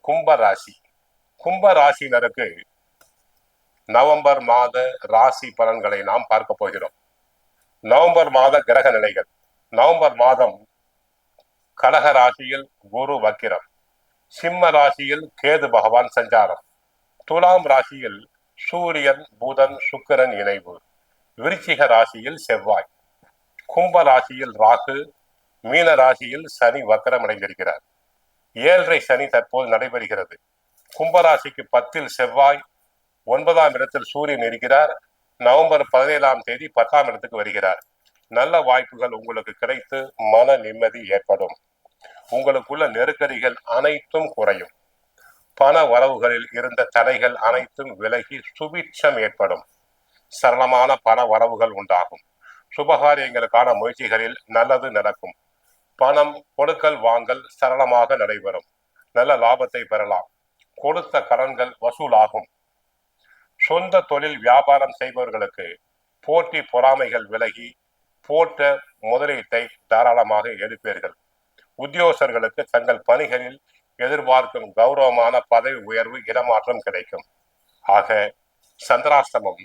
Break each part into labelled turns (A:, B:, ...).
A: கும்ப ராசி கும்ப ராசியினருக்கு நவம்பர் மாத ராசி பலன்களை நாம் பார்க்க போகிறோம். நவம்பர் மாத கிரக நிலைகள். நவம்பர் மாதம் கடக ராசியில் குரு வக்கிரம். சிம்ம ராசியில் கேது பகவான் சஞ்சாரம். துலாம் ராசியில் சூரியன் புதன் சுக்கிரன் இணைவு. விருச்சிக ராசியில் செவ்வாய். கும்ப ராசியில் ராகு. மீன ராசியில் சனி வக்கரம் அடைந்திருக்கிறார். ஏழரை சனி தற்போது நடைபெறுகிறது. கும்பராசிக்கு பத்தில் செவ்வாய் ஒன்பதாம் இடத்தில் சூரியன் இருக்கிறார். நவம்பர் பதினேழாம் தேதி பத்தாம் இடத்துக்கு வருகிறார். நல்ல வாய்ப்புகள் உங்களுக்கு கிடைத்து மன நிம்மதி ஏற்படும். உங்களுக்குள்ள நெருக்கடிகள் அனைத்தும் குறையும். பண வரவுகளில் இருந்த தடைகள் அனைத்தும் விலகி சுபிட்சம் ஏற்படும். சரளமான பண வரவுகள் உண்டாகும். சுபகாரியங்களுக்கான முயற்சிகளில் நல்லது நடக்கும். பணம் கொடுக்கல் வாங்கல் சரளமாக நடைபெறும். நல்ல லாபத்தை பெறலாம். கொடுத்த கடன்கள் வசூலாகும். சொந்த தொழில் வியாபாரம் செய்பவர்களுக்கு போட்டி பொறாமைகள் விலகி போட்ட முதலீட்டை தாராளமாக எடுப்பீர்கள். உத்தியோகர்களுக்கு தங்கள் பணிகளில் எதிர்பார்க்கும் கௌரவமான பதவி உயர்வு இடமாற்றம் கிடைக்கும். ஆக சந்திராஷ்டமம்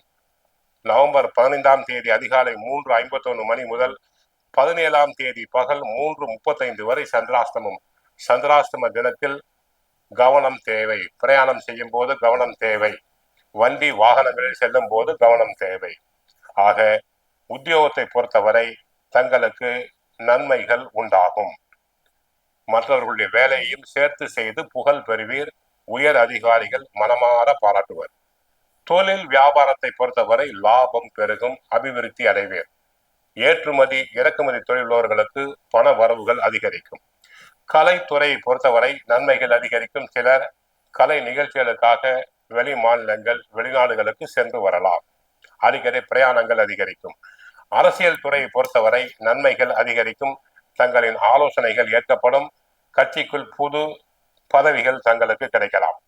A: நவம்பர் பதினைந்தாம் தேதி அதிகாலை மூன்று ஐம்பத்தொன்று மணி முதல் பதினேழாம் தேதி பகல் மூன்று முப்பத்தைந்து வரை சந்திராஷ்டமம். சந்திராஷ்டம தினத்தில் கவனம் தேவை. பிரயாணம் செய்யும் போது கவனம் தேவை. வண்டி வாகனங்களில் செல்லும் போது கவனம் தேவை. ஆக உத்தியோகத்தை பொறுத்தவரை தங்களுக்கு நன்மைகள் உண்டாகும். மற்றவர்களுடைய வேலையையும் சேர்த்து செய்து புகழ் பெறுவீர். உயர் அதிகாரிகள் மனமாற பாராட்டுவர். தொழில் வியாபாரத்தை பொறுத்தவரை லாபம் பெருகும் அபிவிருத்தி அடைவீர். ஏற்றுமதி இறக்குமதி தொழிலுள்ளவர்களுக்கு பண வரவுகள் அதிகரிக்கும். கலைத்துறையை பொறுத்தவரை நன்மைகள் அதிகரிக்கும். சிலர் கலை நிகழ்ச்சிகளுக்காக வெளி மாநிலங்கள் வெளிநாடுகளுக்கு சென்று வரலாம். அடிக்கடி பிரயாணங்கள் அதிகரிக்கும். அரசியல் துறையை பொறுத்தவரை நன்மைகள் அதிகரிக்கும். தங்களின் ஆலோசனைகள் ஏற்கப்படும். கட்சிக்குள் புது பதவிகள் தங்களுக்கு கிடைக்கலாம்.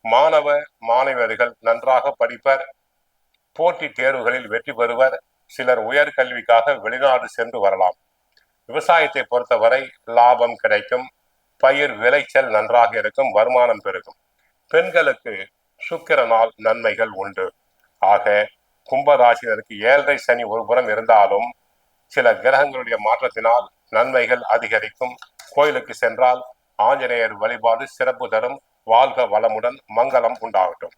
A: மாணவ மாணவர்கள் நன்றாக படிப்பர். போட்டித் தேர்வுகளில் வெற்றி பெறுவர். சிலர் உயர்கல்விக்காக வெளிநாடு சென்று வரலாம். விவசாயத்தை பொறுத்தவரை லாபம் கிடைக்கும் பயிர் விளைச்சல் நன்றாக இருக்கும் வருமானம் பெருகும். பெண்களுக்கு சுக்கிரனால் நன்மைகள் உண்டு. ஆக கும்பராசினருக்கு ஏழரை சனி ஒரு புறம் இருந்தாலும் சில கிரகங்களுடைய மாற்றத்தினால் நன்மைகள் அதிகரிக்கும். கோயிலுக்கு சென்றால் ஆஞ்சநேயர் வழிபாடு சிறப்பு தரும். வாழ்க வளமுடன் மங்களம் உண்டாகட்டும்.